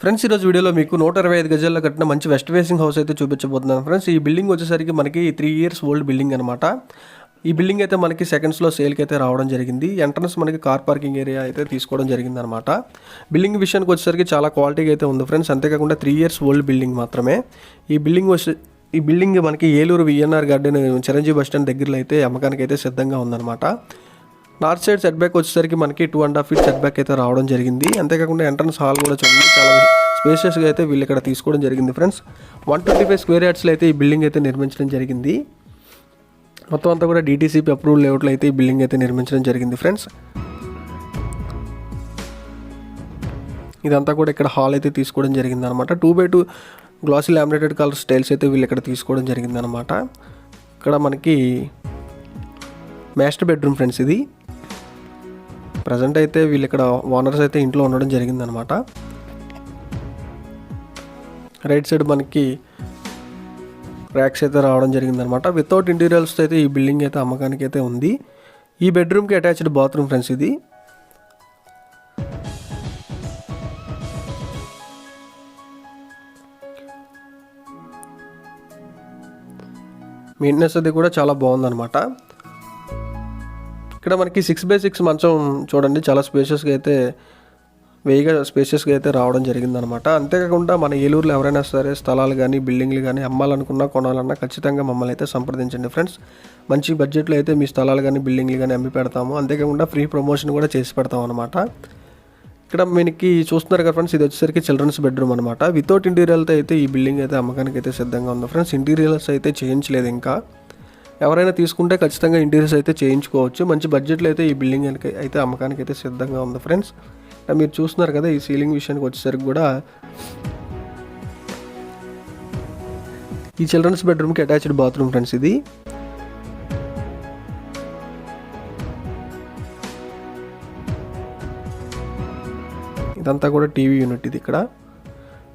Friends ఈరోజు వీడియోలో మీకు నూట ఇరవై ఐదు గజాల్లో కట్టిన మంచి వెస్ట్ ఫేసింగ్ హౌస్ అయితే చూపించబోతున్నాను. ఫ్రెండ్స్ ఈ బిల్డింగ్ వచ్చేసరికి మనకి త్రీ ఇయర్స్ ఓల్డ్ బిల్డింగ్ అనమాట ఈ బిల్డింగ్ అయితే మనకి సెకండ్స్లో సేల్కి అయితే రావడం జరిగింది. ఎంట్రన్స్ మనకి కార్ పార్కింగ్ ఏరియా అయితే తీసుకోవడం జరిగింది అనమాట బిల్డింగ్ విషయానికి వచ్చేసరికి చాలా క్వాలిటీగా అయితే ఉంది ఫ్రెండ్స్ అంతేకాకుండా త్రీ ఇయర్స్ ఓల్డ్ బిల్డింగ్ మాత్రమే. ఈ బిల్డింగ్ వచ్చే ఈ బిల్డింగ్ మనకి Eluru VNR garden Chiranjeevi bus stand దగ్గరలో అయితే అమ్మకానికి అయితే సిద్ధంగా ఉందన్నమాట. నార్త్ సైడ్ సెట్ బ్యాక్ వచ్చేసరికి మనకి two and half feet set back అయితే రావడం జరిగింది. అంతేకాకుండా ఎంట్రన్స్ హాల్ కూడా చూడండి చాలా స్పేషియస్గా అయితే వీళ్ళు ఇక్కడ తీసుకోవడం జరిగింది friends one twenty five square యార్డ్స్లో అయితే ఈ బిల్డింగ్ అయితే నిర్మించడం జరిగింది. మొత్తం అంతా కూడా డీటీసీపీ అప్రూవల్ లేఅవుట్లో అయితే ఈ బిల్డింగ్ అయితే నిర్మించడం జరిగింది ఫ్రెండ్స్ ఇదంతా కూడా ఇక్కడ హాల్ అయితే తీసుకోవడం జరిగింది అనమాట two by two glossy laminated colour styles అయితే వీళ్ళు ఇక్కడ తీసుకోవడం జరిగింది అనమాట ఇక్కడ మనకి మాస్టర్ బెడ్రూమ్ ఫ్రెండ్స్ ఇది. ప్రజెంట్ అయితే వీళ్ళు ఇక్కడ ఓనర్స్ అయితే ఇంట్లో ఉండడం జరిగిందనమాట. రైట్ సైడ్ మనకి ర్యాక్స్ అయితే రావడం జరిగిందనమాట. వితౌట్ ఇంటీరియల్స్ అయితే ఈ బిల్డింగ్ అయితే అమ్మకానికి అయితే ఉంది. ఈ బెడ్రూమ్కి అటాచ్డ్ బాత్రూమ్ ఫ్రెండ్స్ ఇది. మెయింటెనెన్స్ అది కూడా చాలా బాగుందన్నమాట ఇక్కడ మనకి సిక్స్ బై సిక్స్ మంచం చూడండి చాలా స్పేషియస్గా అయితే వేయిగా స్పేషియస్గా అయితే రావడం జరిగిందనమాట. అంతేకాకుండా మన ఏలూరులో ఎవరైనా సరే స్థలాలు కానీ బిల్డింగ్లు కానీ అమ్మాలనుకున్నా కొనాలన్నా ఖచ్చితంగా మమ్మల్ని అయితే సంప్రదించండి ఫ్రెండ్స్ మంచి బడ్జెట్లో అయితే మీ స్థలాలు కానీ బిల్డింగ్లు కానీ అమ్మి పెడతాము. అంతేకాకుండా ఫ్రీ ప్రమోషన్ కూడా చేసి పెడతాం అనమాట. ఇక్కడ మనకి చూస్తున్నారు కదా ఫ్రెండ్స్ ఇది వచ్చేసరికి చిల్డ్రన్స్ బెడ్రూమ్ అనమాట. వితౌట్ ఇంటీరియల్తో అయితే ఈ బిల్డింగ్ అయితే అమ్మకానికి అయితే సిద్ధంగా ఉంది ఫ్రెండ్స్ ఇంటీరియర్స్ అయితే చేయించలేదు ఇంకా. ఎవరైనా తీసుకుంటే ఖచ్చితంగా ఇంటీరియర్స్ అయితే చేయించుకోవచ్చు. మంచి బడ్జెట్లో అయితే ఈ బిల్డింగ్ అయితే అమ్మకానికి అయితే సిద్ధంగా ఉంది ఫ్రెండ్స్. మీరు చూస్తున్నారు కదా ఈ సీలింగ్ విషయానికి వచ్చేసరికి కూడా ఈ చిల్డ్రన్స్ బెడ్రూమ్కి అటాచ్డ్ బాత్రూమ్ ఫ్రెండ్స్ ఇది. ఇదంతా కూడా టీవీ యూనిట్ ఇది ఇక్కడ.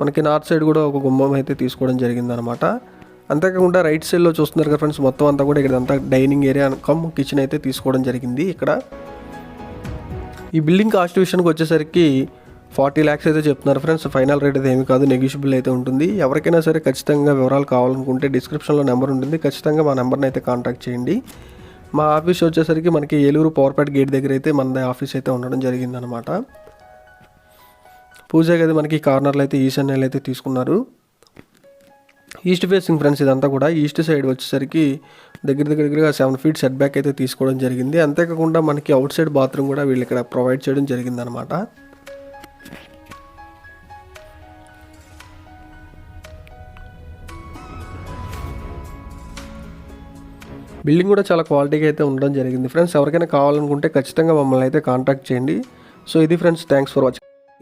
మనకి నార్త్ సైడ్ కూడా ఒక గుమ్మం అయితే తీసుకోవడం జరిగిందనమాట. అంతేకాకుండా రైట్ సైడ్లో చూస్తున్నారు కదా ఫ్రెండ్స్ మొత్తం అంతా కూడా ఇక్కడ అంతా డైనింగ్ ఏరియా కమ్ కిచెన్ అయితే తీసుకోవడం జరిగింది ఇక్కడ. ఈ బిల్డింగ్ కాస్ట్ విషయానికి వచ్చేసరికి ఫార్టీ ల్యాక్స్ అయితే చెప్తున్నారు ఫ్రెండ్స్. ఫైనల్ రేట్ అయితే ఏమి కాదు నెగిషియబుల్ అయితే ఉంటుంది. ఎవరికైనా సరే ఖచ్చితంగా వివరాలు కావాలనుకుంటే డిస్క్రిప్షన్లో నెంబర్ ఉంటుంది. ఖచ్చితంగా మా నెంబర్ని అయితే కాంటాక్ట్ చేయండి. మా ఆఫీస్ వచ్చేసరికి మనకి ఏలూరు పవర్పేట్ గేట్ దగ్గర అయితే మన ఆఫీస్ అయితే ఉండడం జరిగిందనమాట పూజ గది మనకి కార్నర్లు అయితే ఈశాన్యాలు అయితే తీసుకున్నారు. ఈస్ట్ ఫేసింగ్ ఫ్రెండ్స్ ఇదంతా కూడా ఈస్ట్ సైడ్ వచ్చేసరికి దగ్గర దగ్గర దగ్గరగా సెవెన్ ఫీట్ సెట్ బ్యాక్ అయితే తీసుకోవడం జరిగింది. అంతేకాకుండా మనకి అవుట్ సైడ్ బాత్రూమ్ కూడా వీళ్ళు ఇక్కడ ప్రొవైడ్ చేయడం జరిగింది అనమాట బిల్డింగ్ కూడా చాలా క్వాలిటీగా అయితే ఉండడం జరిగింది. ఫ్రెండ్స్ ఎవరికైనా కావాలనుకుంటే ఖచ్చితంగా మమ్మల్ని అయితే కాంటాక్ట్ చేయండి. సో ఇది friends thanks for watching.